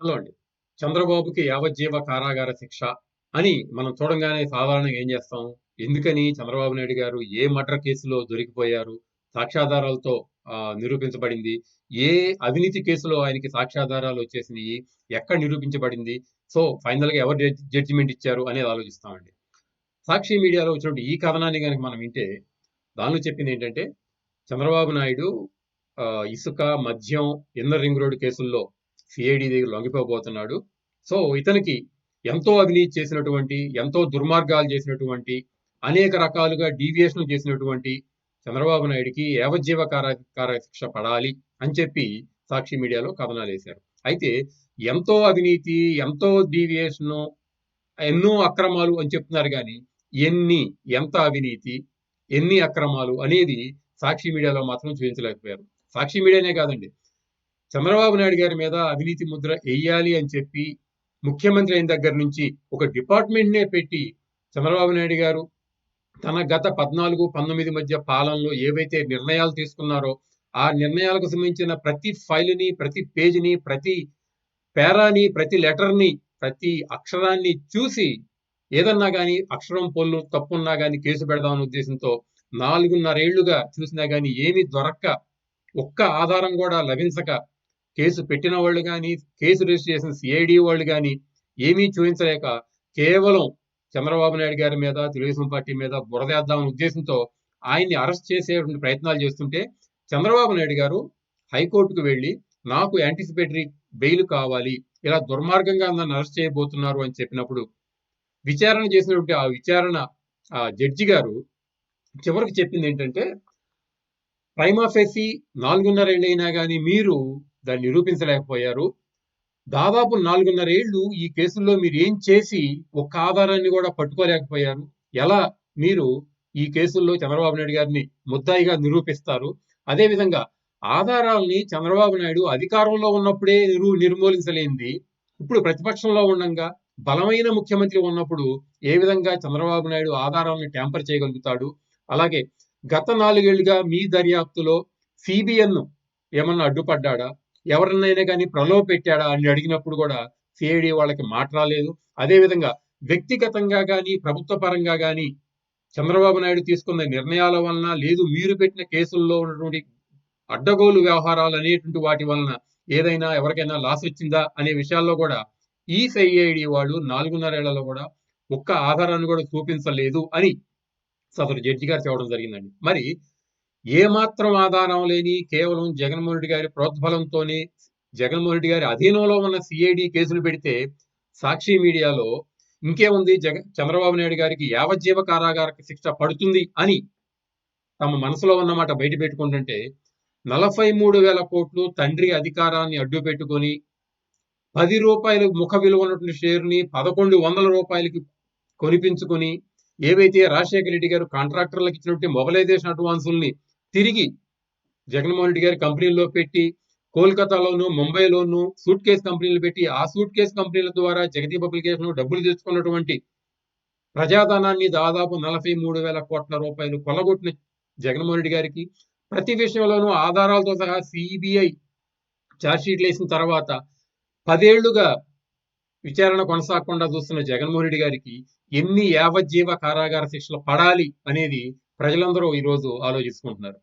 Hello అండి. చంద్రబాబుకి యావజ్జీవ కారాగార శిక్ష అని మనం చూడంగానే సాధారణంగా ఏం చేస్తాం? ఎందుకని చంద్రబాబు నాయుడు గారు ఏ మర్డర్ కేసులో దొరికిపోయారు? సాక్ష్యాధారాలతో నిరూపించబడింది. ఏ అవినీతి కేసులో ఆయనకి సాక్ష్యాధారాలు వచ్చేసినాయి ఎక్కడ నిరూపించబడింది? సో, ఫైనల్‌గా ఎవరు జడ్జిమెంట్ ఇచ్చారు అనేది ఆలోచిస్తామండి. సాక్షి మీడియాలో వచ్చినట్టు ఈ కథనాన్ని కనుక మనం వింటే, దానిలో చెప్పింది ఏంటంటే చంద్రబాబు నాయుడు ఇసుక, మద్యం, ఇన్నర్ రింగ్ రోడ్ కేసుల్లో సిఐడి దగ్గర లొంగిపోబోతున్నాడు. సో, ఇతనికి ఎంతో అవినీతి చేసినటువంటి, ఎంతో దుర్మార్గాలు చేసినటువంటి, అనేక రకాలుగా డీవియేషన్‌లు చేసినటువంటి చంద్రబాబు నాయుడికి యావజ్జీవ కారాగార శిక్ష పడాలి అని చెప్పి సాక్షి మీడియాలో కథనాలు వేశారు అయితే ఎంతో అవినీతి, ఎంతో డీవియేషను, ఎన్నో అక్రమాలు అని చెప్తున్నారు కానీ ఎన్ని, ఎంత అవినీతి, ఎన్ని అక్రమాలు అనేది సాక్షి మీడియాలో మాత్రం చూపించలేకపోయారు. సాక్షి మీడియానే కాదండి. చంద్రబాబు నాయుడు గారి మీద అవినీతి ముద్ర వేయాలి అని చెప్పి ముఖ్యమంత్రి అయిన దగ్గర నుంచి ఒక డిపార్ట్‌మెంట్‌నే పెట్టి చంద్రబాబు నాయుడు గారు తన గత 14, 19 మధ్య పాలనలో ఏవైతే నిర్ణయాలు తీసుకున్నారో, ఆ నిర్ణయాలకు సంబంధించిన ప్రతి ఫైల్‌ని, ప్రతి పేజీని, ప్రతి పేరాని, ప్రతి లెటర్‌ని, ప్రతి అక్షరాన్ని చూసి ఏదన్నా కానీ అక్షరం, పొల్లు తప్పున్నా కానీ కేసు పెడదామనే ఉద్దేశంతో నాలుగున్నరేళ్ళుగా చూసినా కానీ ఏమీ దొరక్క, ఒక్క ఆధారం కూడా లభించక కేసు పెట్టిన వాళ్ళు కానీ కేసు రిజిస్టర్ చేసిన సిఐడి వాళ్ళు కానీ ఏమీ చూపించలేక కేవలం చంద్రబాబు నాయుడు గారి మీద, తెలుగుదేశం పార్టీ మీద బురదేద్దామనే ఉద్దేశంతో ఆయన్ని అరెస్ట్ చేసేటువంటి ప్రయత్నాలు చేస్తుంటే, చంద్రబాబు నాయుడు గారు హైకోర్టుకు వెళ్ళి నాకు యాంటిసిపేటరీ బెయిల్ కావాలి. ఇలా దుర్మార్గంగా నన్ను అరెస్ట్ చేయబోతున్నారు అని చెప్పినప్పుడు, విచారణ చేసినటువంటి ఆ విచారణ ఆ జడ్జి గారు చివరికి చెప్పింది ఏంటంటే ప్రైమాఫెసి నాలుగున్నర ఏళ్ళైనా కానీ మీరు దాన్ని నిరూపించలేకపోయారు. దాదాపు నాలుగున్నర ఏళ్ళు ఈ కేసుల్లో మీరు ఏం చేసి ఒక్క ఆధారాన్ని కూడా పట్టుకోలేకపోయారు. ఎలా మీరు ఈ కేసుల్లో చంద్రబాబు నాయుడు గారిని ముద్దాయిగా నిరూపిస్తారు? అదేవిధంగా ఆధారాల్ని చంద్రబాబు నాయుడు అధికారంలో ఉన్నప్పుడే నిరు నిర్మూలించలేంది ఇప్పుడు ప్రతిపక్షంలో ఉండంగా బలమైన ముఖ్యమంత్రి ఉన్నప్పుడు ఏ విధంగా చంద్రబాబు నాయుడు ఆధారాలను ట్యాంపర్ చేయగలుగుతాడు? అలాగే గత నాలుగేళ్ళుగా మీ దర్యాప్తులో సీబీఎన్ ఏమన్నా అడ్డుపడ్డాడా? ఎవరినైనా కానీ ప్రలోభ పెట్టాడా అని అడిగినప్పుడు కూడా సిఐడి వాళ్ళకి మాట రాలేదు. అదే విధంగా వ్యక్తిగతంగా కానీ ప్రభుత్వ పరంగా కానీ చంద్రబాబు నాయుడు తీసుకున్న నిర్ణయాల వలన, లేదు మీరు పెట్టిన కేసుల్లో ఉన్నటువంటి అడ్డగోలు వ్యవహారాలు అనేటువంటి వాటి వలన ఏదైనా ఎవరికైనా లాస్ వచ్చిందా? అనే విషయాల్లో కూడా ఈ సిఐడి వాళ్ళు 4.5 ఏళ్ళలో కూడా ఒక్క ఆధారాన్ని కూడా చూపించలేదు అని సదరు జడ్జి గారు చెప్పడం జరిగిందండి. మరి ఏ మాత్రం ఆధారం లేని కేవలం జగన్మోహన్ రెడ్డి గారి ప్రోద్బలంతోనే జగన్మోహన్ రెడ్డి గారి అధీనంలో ఉన్న సిఐడి కేసులు పెడితే సాక్షి మీడియాలో ఇంకేముంది జగ చంద్రబాబు నాయుడు గారికి యావజ్జీవ కారాగార శిక్ష పడుతుంది అని తమ మనసులో ఉన్న మాట బయట పెట్టుకుంటుంటే 43,000 కోట్లు తండ్రి అధికారాన్ని అడ్డు పెట్టుకొని పది రూపాయలు ముఖ విలువ ఉన్నటువంటి షేర్‌ని పదకొండు వందల రూపాయలకి కొనిపించుకొని ఏవైతే రాజశేఖర రెడ్డి గారు కాంట్రాక్టర్లకు ఇచ్చినటువంటి మొబలైజేషన్ అడ్వాన్సుల్ని తిరిగి జగన్మోహన్ రెడ్డి గారి కంపెనీల్లో పెట్టి కోల్కతాలోను, ముంబైలోను సూట్‌కేస్ కంపెనీలు పెట్టి ఆ సూట్ కేస్ కంపెనీల ద్వారా జగదీప్ పబ్లికేషన్ డబ్బులు తెచ్చుకున్నటువంటి ప్రజాధనాన్ని దాదాపు 43,000 కోట్ల రూపాయలు కొలగొట్టిన జగన్మోహన్ రెడ్డి గారికి ప్రతి విషయంలోనూ ఆధారాలతో సహా సిబిఐ చార్జ్‌షీట్‌లేసిన తర్వాత పదేళ్ళుగా విచారణ కొనసాగకుండా చూస్తున్న జగన్మోహన్ రెడ్డి గారికి ఎన్ని యావజ్జీవ కారాగార శిక్షలు పడాలి అనేది ప్రజలందరూ ఈరోజు ఆలోచిసుకుంటున్నారు.